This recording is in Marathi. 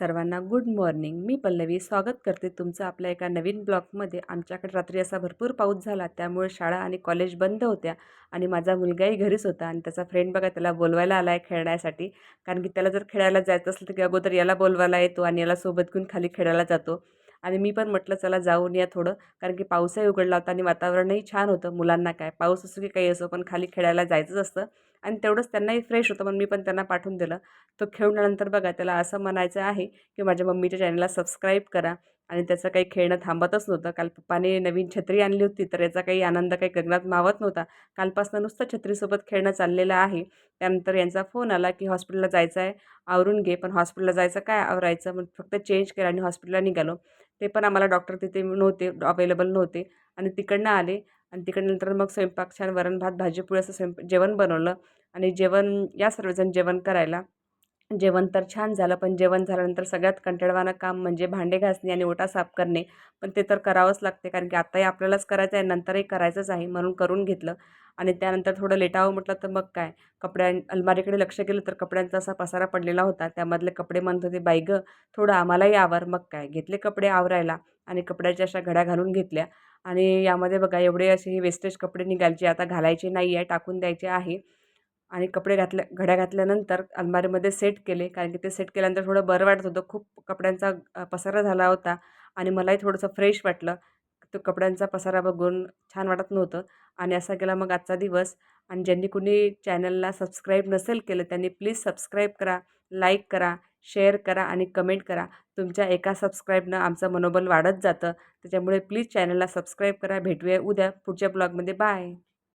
सर्वांना गुड मॉर्निंग. मी पल्लवी. स्वागत करते तुमचं आपल्या एका नवीन ब्लॉगमध्ये. आमच्याकडे रात्री असा भरपूर पाऊस झाला त्यामुळे शाळा आणि कॉलेज बंद होत्या आणि माझा मुलगाही घरीच होता आणि त्याचा फ्रेंड बघा त्याला बोलवायला आला आहे खेळण्यासाठी. कारण की त्याला जर खेळायला जायचं असलं तर अगोदर याला बोलवायला येतो आणि याला सोबत घेऊन खाली खेळायला जातो. आणि मी पण म्हटलं चला जाऊन या थोडं. कारण की पाऊसही उघडला होता आणि वातावरणही छान होतं मुलांना काय. पाऊस असो की काही असो पण खाली खेळायला जायचंच असतं. आणि तेवढंच त्यांनाही फ्रेश होतं मग मी पण त्यांना पाठवून दिलं. तो खेळूनंतर बघा त्याला असं म्हणायचं आहे की माझ्या मम्मीच्या चॅनलला सबस्क्राईब करा. आणि त्याचं काही खेळणं थांबतच नव्हतं. काल पप्पाने नवीन छत्री आणली होती तर याचा काही आनंद काही गगनात मावत नव्हता. कालपासनं नुसतं छत्रीसोबत खेळणं चाललेलं आहे. त्यानंतर यांचा फोन आला की हॉस्पिटलला जायचं आहे आवरून घे पण हॉस्पिटलला जायचं काय आवरायचं? मग फक्त चेंज केलं आणि हॉस्पिटलला निघालो. ते पण आम्हाला डॉक्टर तिथे नव्हते अवेलेबल नव्हते. आणि तिकडनं आले आणि तिकडनंतर मग स्वयंपाक छान वरण भात भाजी पोळी असं स्वयंपाक जेवण बनवलं. आणि जेवण या सर्वजण जेवण करायला जेवण तर छान झालं पण जेवण झाल्यानंतर सगळ्यात कंटाळवाणं काम म्हणजे भांडे घासणे आणि ओटा साफ करणे. पण ते तर करावंच लागते कारण की आत्ताही आपल्यालाच करायचं आहे नंतरही करायचंच आहे म्हणून करून घेतलं. आणि त्यानंतर थोडं लेटावं म्हटलं तर मग काय? कपड्या अलमारीकडे लक्ष गेलं तर कपड्यांचा असा पसारा पडलेला होता त्यामधले कपडे म्हणत होते बाई गं थोडं आम्हालाही आवर मग काय? घेतले कपडे आवरायला आणि कपड्याच्या अशा घड्या घालून घेतल्या. आणि यामध्ये बघा एवढे असे हे वेस्टेज कपडे निघायचे आता घालायचे नाही आहे टाकून द्यायचे आहे. आणि कपडे घातल्या घड्या घातल्यानंतर अलमारीमध्ये सेट केले. कारण की ते सेट केल्यानंतर थोडं बरं वाटत होतं. खूप कपड्यांचा पसारा झाला होता आणि मलाही थोडंसं फ्रेश वाटलं. तो कपड्यांचा पसारा बघून छान वाटत नव्हतं. आणि असा गेला मग आजचा दिवस. आणि ज्यांनी कुणी चॅनलला सबस्क्राईब नसेल केलं त्यांनी प्लीज सबस्क्राईब करा लाईक करा शेअर करा आणि कमेंट करा. तुमच्या एका सबस्क्राईबनं आमचं मनोबल वाढत जातं. त्याच्यामुळे प्लीज चॅनलला सबस्क्राईब करा. भेटूया उद्या पुढच्या ब्लॉगमध्ये. बाय.